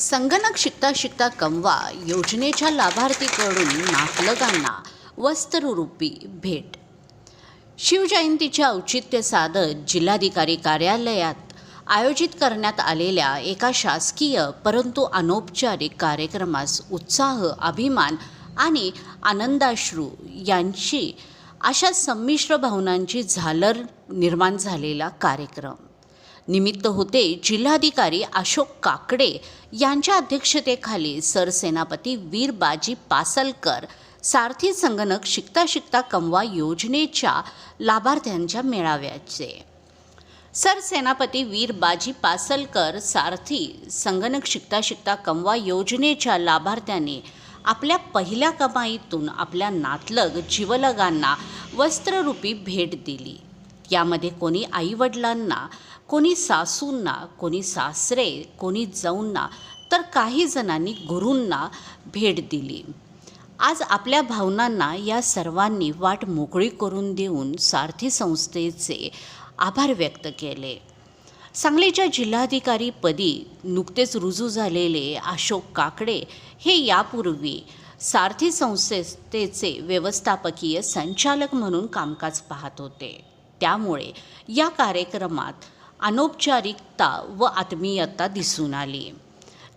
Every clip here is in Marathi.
संगणक शिकता शिकता कमवा योजनेच्या लाभार्थीकडून नातलगांना वस्त्ररूपी भेट. शिवजयंतीचे औचित्य साधत जिल्हाधिकारी कार्यालयात आयोजित करण्यात आलेल्या एका शासकीय परंतु अनौपचारिक कार्यक्रमास उत्साह अभिमान आणि आनंदाश्रू यांची अशा संमिश्र भावनांची झालर निर्माण झालेला कार्यक्रम. निमित्त होते जिल्हाधिकारी अशोक काकडे यांच्या अध्यक्षतेखाली सरसेनापती वीर बाजी पासलकर सारथी संगणक शिकता शिकता कमवा योजनेच्या लाभार्थ्यांच्या मेळाव्याचे. सरसेनापती वीर बाजी पासलकर सारथी संगणक शिकता शिकता कमवा योजनेच्या लाभार्थ्यांनी आपल्या पहिल्या कमाईतून आपल्या नातलग जीवलगांना वस्त्ररूपी भेट दिली. यामध्ये कोणी आईवडिलांना कोणी सासूंना कोणी सासरे कोणी जाऊंना तर काही जणांनी गुरूंना भेट दिली. आज आपल्या भावनांना या सर्वांनी वाट मोकळी करून देऊन सारथी संस्थेचे आभार व्यक्त केले. सांगलीच्या जिल्हाधिकारीपदी नुकतेच रुजू झालेले अशोक काकडे हे यापूर्वी सारथी संस्थेचे व्यवस्थापकीय संचालक म्हणून कामकाज पाहत होते. त्यामुळे या कार्यक्रमात अनौपचारिकता व आत्मीयता दिसून आली.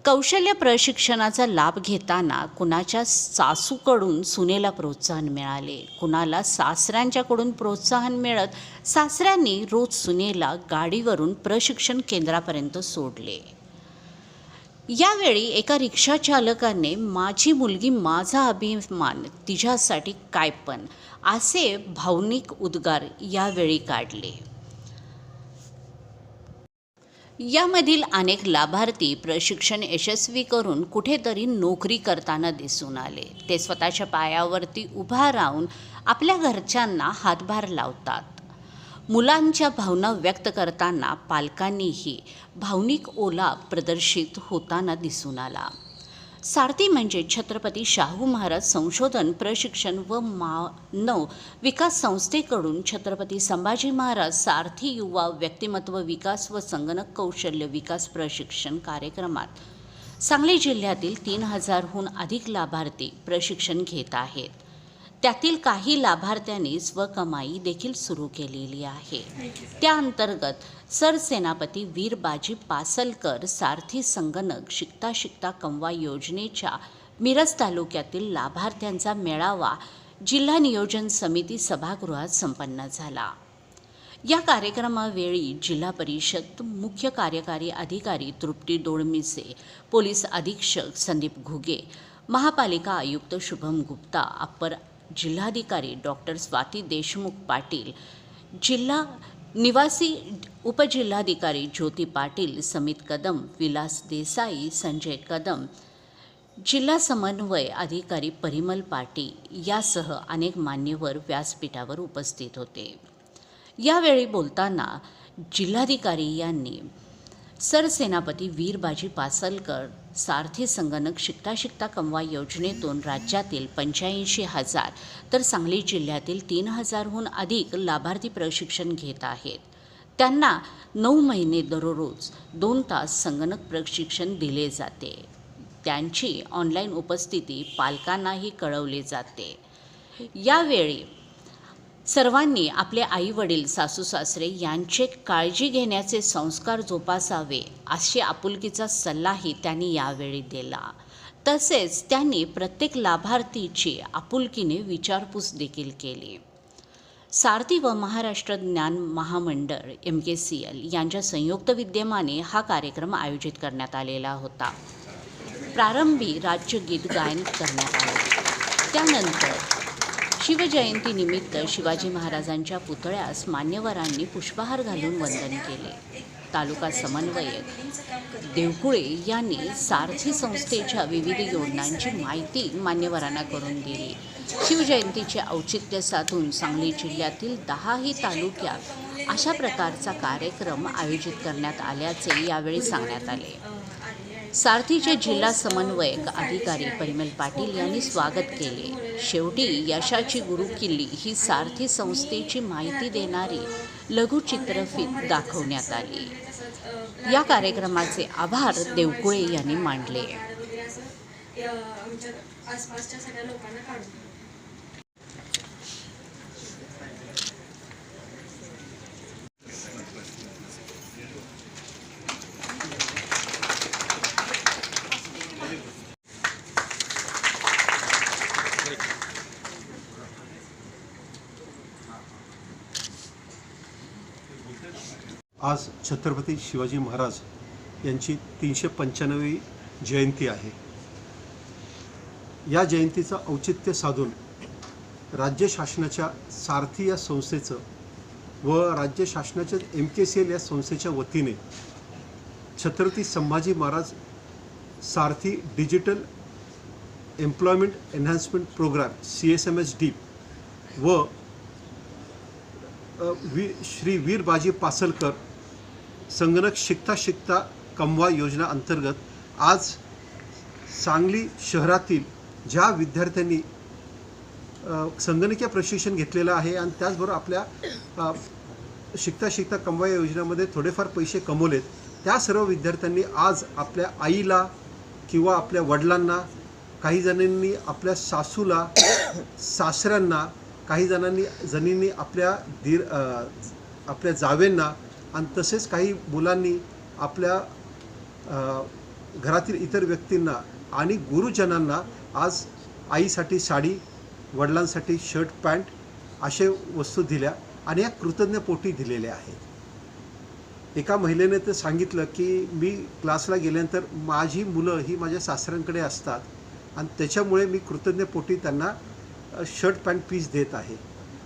कौशल्य प्रशिक्षणाचा लाभ घेताना कुणाच्या सासूकडून सुनेला प्रोत्साहन मिळाले? कुणाला सासऱ्यांच्याकडून प्रोत्साहन मिळत? सासऱ्यांनी रोज सुनेला गाडीवरून प्रशिक्षण केंद्रापर्यंत सोडले. यावेळी एका रिक्षाचालकाने माझी मुलगी माझा अभिमान तिच्यासाठी काय पण असे भावनिक उद्गार यावेळी काढले. यामधील अनेक लाभार्थी प्रशिक्षण यशस्वी करून कुठेतरी नोकरी करताना दिसून आले. ते स्वतःच्या पायावरती उभा राहून आपल्या घरच्यांना हातभार लावतात. मुलांच्या भावना व्यक्त करताना पालकांनीही भावनिक ओला प्रदर्शित होताना दिसून आला. सारथी म्हणजे छत्रपती शाहू महाराज संशोधन प्रशिक्षण व मानव विकास संस्थेकडून छत्रपती संभाजी महाराज सारथी युवा व्यक्तिमत्व विकास व संगणक कौशल्य विकास प्रशिक्षण कार्यक्रमात. सांगली जिल्ह्यातील तीन हजारहून अधिक लाभार्थी प्रशिक्षण घेत आहेत. त्यातील काही लाभार्थ्यांनी स्वकमाई देखील सुरू केलेली आहे. त्या अंतर्गत सरसेनापती वीर बाजी पासलकर सारथी संगणक शिकता शिकता कमवा योजनेच्या मिरज तालुक्यातील लाभार्थ्यांचा मेळावा जिल्हा नियोजन समिती सभागृहात संपन्न झाला. या कार्यक्रमावेळी जिल्हा परिषद मुख्य कार्यकारी अधिकारी तृप्ती दोडमिसे पोलीस अधीक्षक संदीप घुगे महापालिका आयुक्त शुभम गुप्ता अप्पर जिल्हाधिकारी डॉक्टर स्वाती देशमुख पाटील जिल्हा निवासी उपजिल्हाधिकारी ज्योती पाटील समित कदम विलास देसाई संजय कदम जिल्हा समन्वय अधिकारी परिमल पाटील यासह अनेक मान्यवर व्यासपीठावर उपस्थित होते. यावेळी बोलताना जिल्हाधिकारी यांनी सरसेनापती वीरबाजी पासलकर सारथी संगणक शिकता शिकता कमवा योजनेतून राज्यातील पंच्याऐंशी हजार तर सांगली जिल्ह्यातील तीन हजारहून अधिक लाभार्थी प्रशिक्षण घेत आहेत. त्यांना नऊ महिने दररोज दोन तास संगणक प्रशिक्षण दिले जाते. त्यांची ऑनलाईन उपस्थिती पालकांनाही कळवली जाते. यावेळी सर्वांनी आपले आई वडील सासू सासरे यांचे काळजी घेण्याचे संस्कार जोपासावे अशी आपुलकीचा सल्लाही त्यांनी यावेळी दिला. तसेच त्यांनी प्रत्येक लाभार्थीची आपुलकीने विचारपूस देखील केली. सारथी व महाराष्ट्र ज्ञान महामंडळ एम के सी एल यांच्या संयुक्त विद्यमाने हा कार्यक्रम आयोजित करण्यात आलेला होता. प्रारंभी राज्यगीत गायन करण्यात आले. त्यानंतर शिवजयंतीनिमित्त शिवाजी महाराजांच्या पुतळ्यास मान्यवरांनी पुष्पहार घालून वंदन केले. तालुका समन्वयक देवकुळे यांनी सारथी संस्थेच्या विविध योजनांची माहिती मान्यवरांना करून दिली. शिवजयंतीचे औचित्य साधून सांगली जिल्ह्यातील दहाही तालुक्यात अशा प्रकारचा कार्यक्रम आयोजित करण्यात आल्याचे यावेळी सांगण्यात आले. सारथीचे जिल्हा समन्वयक अधिकारी परिमल पाटील यांनी स्वागत केले. शेवटी यशाची गुरुकिल्ली ही सारथी संस्थेची माहिती देणारी लघुचित्रफित दाखवण्यात आली. या कार्यक्रमाचे आभार देवकुळे यांनी मांडले आसपासच्या सगळ्या लोकांना आज छत्रपती शिवाजी महाराज यांची तीनशे पंच्याण्णवी जयंती आहे. या जयंतीचं औचित्य साधून राज्य शासनाच्या सारथी या संस्थेचं व राज्य शासनाच्या एम के सी एल या संस्थेच्या वतीने Chhatrapati Sambhaji Maharaj Sarthi digital employment enhancement program C S M S D व वी श्री वीर बाजी पासलकर संगणक शिकता शिकता कमवा योजना अंतर्गत आज सांगली शहरातील ज्या विद्यार्थ्यांनी संगणकीय प्रशिक्षण घेतलेलं आहे आणि त्याचबरोबर आपल्या शिकता शिकता कमवा या योजनेमध्ये थोडेफार पैसे कमवलेत त्या सर्व विद्यार्थ्यांनी आज आपल्या आईला किंवा आपल्या वडिलांना काही जणांनी आपल्या सासूला सासऱ्यांना काही जणांनी जणींनी आपल्या दीर आपल्या जावेंना आणि तसेच काही मुलांनी आपल्या घरातील इतर व्यक्तींना आणि गुरुजनांना आज आईसाठी साडी वडिलांसाठी शर्ट पॅन्ट असे वस्तू दिल्या आणि या कृतज्ञपोटी दिलेल्या आहेत. एका महिलेने तर सांगितलं की मी क्लासला गेल्यानंतर माझी मुलं ही माझ्या सासऱ्यांकडे असतात आणि त्याच्यामुळे मी कृतज्ञपोटी त्यांना शर्ट पॅन्ट पीस देत आहे.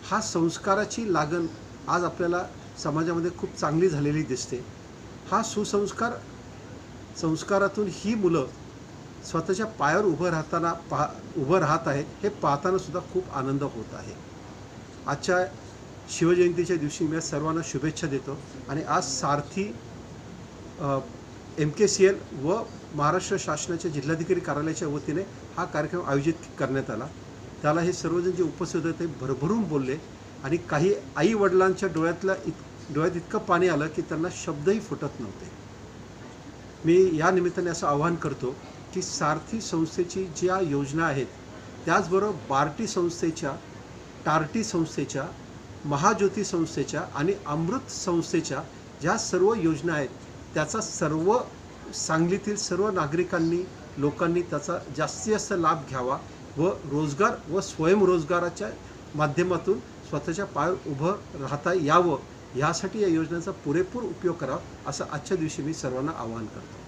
हा संस्काराची लागण आज आपल्याला समाजामध्ये खूप चांगली झालेली दिसते. हा सुसंस्कार संस्कारातून ही मुलं स्वतःच्या पायावर उभं राहताना पहा उभं राहत आहेत हे पाहतानासुद्धा खूप आनंद होत आहे. आजच्या शिवजयंतीच्या दिवशी मी सर्वांना शुभेच्छा देतो आणि आज Sarathi M K C L व महाराष्ट्र शासनाच्या जिल्हाधिकारी कार्यालयाच्या वतीने हा कार्यक्रम आयोजित करण्यात आला. त्याला हे सर्वजण जे उपस्थित होते भरभरून बोलले. आणि काही आई वडिलांच्या डोळ्यातल्या इत डोळ्यात इतकं पाणी आलं की त्यांना शब्दही फुटत नव्हते. मी या निमित्ताने असं आवाहन करतो की सारथी संस्थेची ज्या योजना आहेत त्याचबरोबर बार्टी संस्थेच्या टार्टी संस्थेच्या महाज्योती संस्थेच्या आणि अमृत संस्थेच्या ज्या सर्व योजना आहेत त्याचा सर्व सांगलीतील सर्व नागरिकांनी लोकांनी त्याचा जास्तीत जास्त लाभ घ्यावा व रोजगार व स्वयंरोजगाराच्या माध्यमातून स्वतःच्या पायावर उभं राहता यावं यासाठी या योजनेचा पुरेपूर उपयोग करावा असं आजच्या दिवशी मी सर्वांना आवाहन करतो.